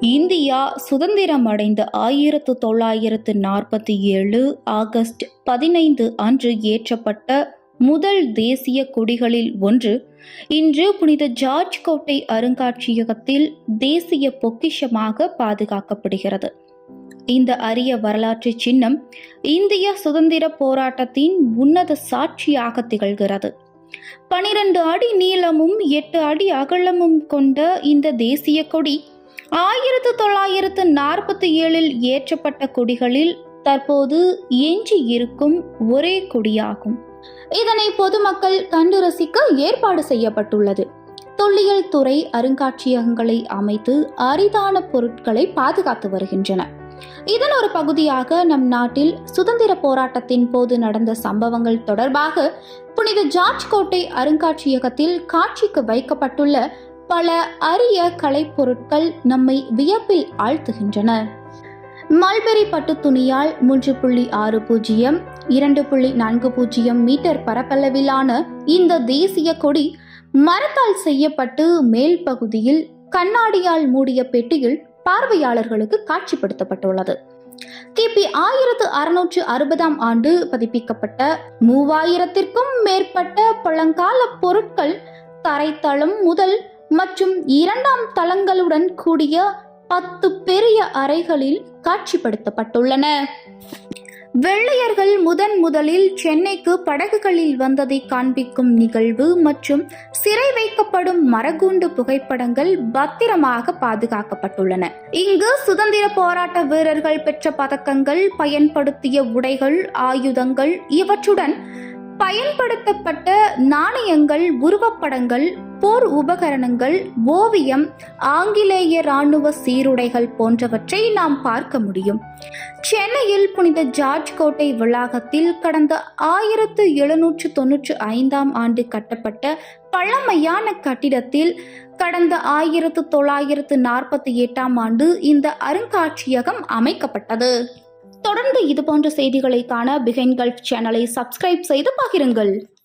India சுதந்திரம் அடைந்த ஆயிரத்து தொள்ளாயிரத்து நாற்பத்தி ஏழு ஆகஸ்ட் பதினைந்து அன்று ஏற்றப்பட்ட முதல் தேசிய கொடிகளில் ஒன்று. இன்று புனித ஜார்ஜ் கோட்டை அருங்காட்சியகத்தில் தேசிய பொக்கிஷமாக பாதுகாக்கப்படுகிறது. இந்த அரிய வரலாற்று சின்னம் இந்திய சுதந்திர போராட்டத்தின் உன்னத சாட்சியாக திகழ்கிறது. பனிரெண்டு அடி நீளமும் எட்டு அடி அகலமும் கொண்ட இந்த தேசிய கொடி ஆயிரத்து தொள்ளாயிரத்து நாற்பத்தி ஏழில் ஏற்றப்பட்ட கொடிகளில் தற்போது எஞ்சி இருக்கும் ஒரே கொடியாகும். இதனை பொதுமக்கள் கண்டு ரசிக்க ஏற்பாடு செய்யப்பட்டுள்ளது. தொல்லியல் துறை அருங்காட்சியகங்களை அமைத்து அரிதான பொருட்களை பாதுகாத்து வருகின்றன. இதன் ஒரு பகுதியாக நம் நாட்டில் சுதந்திர போராட்டத்தின் போது நடந்த சம்பவங்கள் தொடர்பாக புனித ஜார்ஜ் கோட்டை அருங்காட்சியகத்தில் காட்சிக்கு வைக்கப்பட்டுள்ள பல அரிய கலைப்பொருட்கள் நம்மை வியப்பில் ஆழ்த்துகின்றன. மல்பெரி பட்டு துணியால் மூன்று புள்ளி ஆறு பூஜ்ஜியம் இரண்டு புள்ளி நான்கு பூஜ்ஜியம் மீட்டர் பரப்பளவிலான இந்த தேசிய கொடி மரத்தால் செய்யப்பட்டு மேல் பகுதியில் கண்ணாடியால் மூடிய பெட்டியில் பார்வையாளர்களுக்கு காட்சிப்படுத்தப்பட்டுள்ளது. கிபி ஆயிரத்து அறுநூற்று அறுபதாம் ஆண்டு பதிப்பிக்கப்பட்ட மூவாயிரத்திற்கும் மேற்பட்ட பழங்கால பொருட்கள் தரைத்தளம் முதல் மற்றும் இரண்டாம் தளங்களுடன் கூடிய பத்து பெரிய அறைகளில் காட்சிப்படுத்தப்பட்டுள்ளன. வெள்ளையர்கள் முதன் முதலில் சென்னைக்கு படகுகளில் வந்ததை காண்பிக்கும் நிகழ்வு மற்றும் சிறை வைக்கப்படும் மரகூண்டு புகைப்படங்கள் பத்திரமாக பாதுகாக்கப்பட்டுள்ளன. இங்கு சுதந்திர போராட்ட வீரர்கள் பெற்ற பதக்கங்கள் பயன்படுத்திய உடைகள் ஆயுதங்கள் இவற்றுடன் பயன்படுத்தப்பட்ட நாணயங்கள் உருவப்படங்கள் போர் உபகரணங்கள் ஓவியம் ஆங்கிலேய இராணுவ சீருடைகள் போன்றவற்றை நாம் பார்க்க முடியும். சென்னையில் புனித ஜார்ஜ் கோட்டை வளாகத்தில் கடந்த ஆயிரத்து எழுநூற்று தொன்னூற்று ஐந்தாம் ஆண்டு கட்டப்பட்ட பழமையான கட்டிடத்தில் கடந்த ஆயிரத்து தொள்ளாயிரத்து நாற்பத்தி எட்டாம் ஆண்டு இந்த அருங்காட்சியகம் அமைக்கப்பட்டது. தொடர்ந்து இதுபோன்ற செய்திகளை காண பிகைன் கல்ஃப் சேனலை சப்ஸ்கிரைப் செய்து பகிருங்கள்.